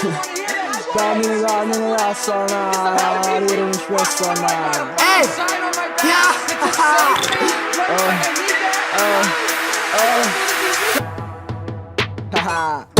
Kendini kendini yazsana Yürümüş beş sana Ey! Ya! Haha Dondurun dondurun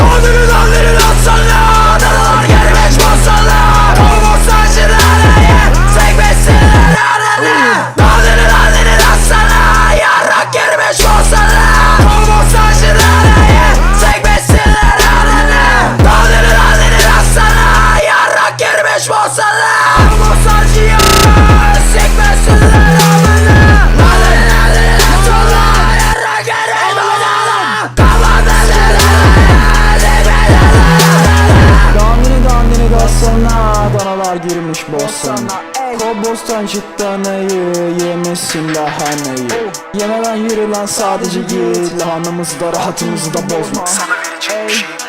Danalar girmiş bossana Kobostan ciddanayı Yemesin lahanayı Yemeden yürü lan sadece git. Lahanamızı da rahatımızı da bozma. Sana verecek bir şeyimiz